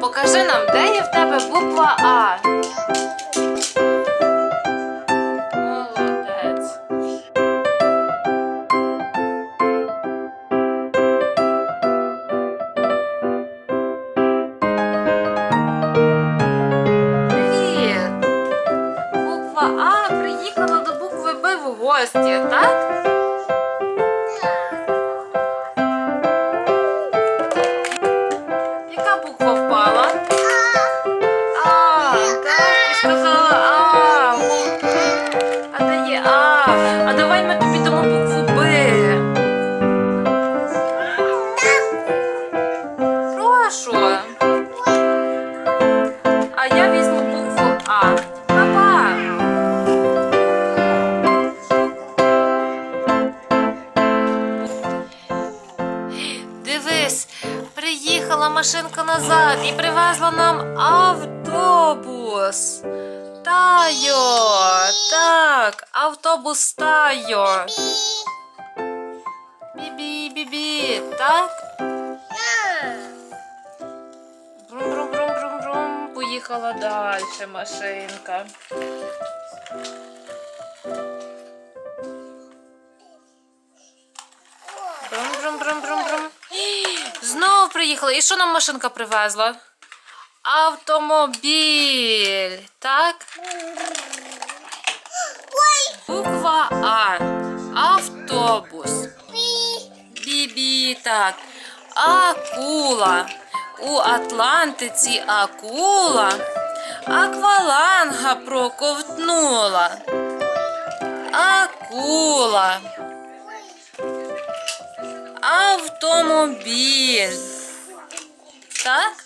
Покажи нам, де є в тебе буква А. Молодець. Привіт! Буква А приїхала до букви Б в гості, так? Яка буква приїхала машинка назад і привезла нам автобус. Тайо, так, автобус Тайо. Бібі, бібі, так? Брум-брум-брум-брум-брум. Поїхала далі машинка. Брум-брум-брум-брум-брум. Знов приїхала. І що нам машинка привезла? Автомобіль. Так? Буква А. Автобус. Бібі, так. Акула. У Атлантиці акула. Акваланга проковтнула. Акула. Автомобіль. Так?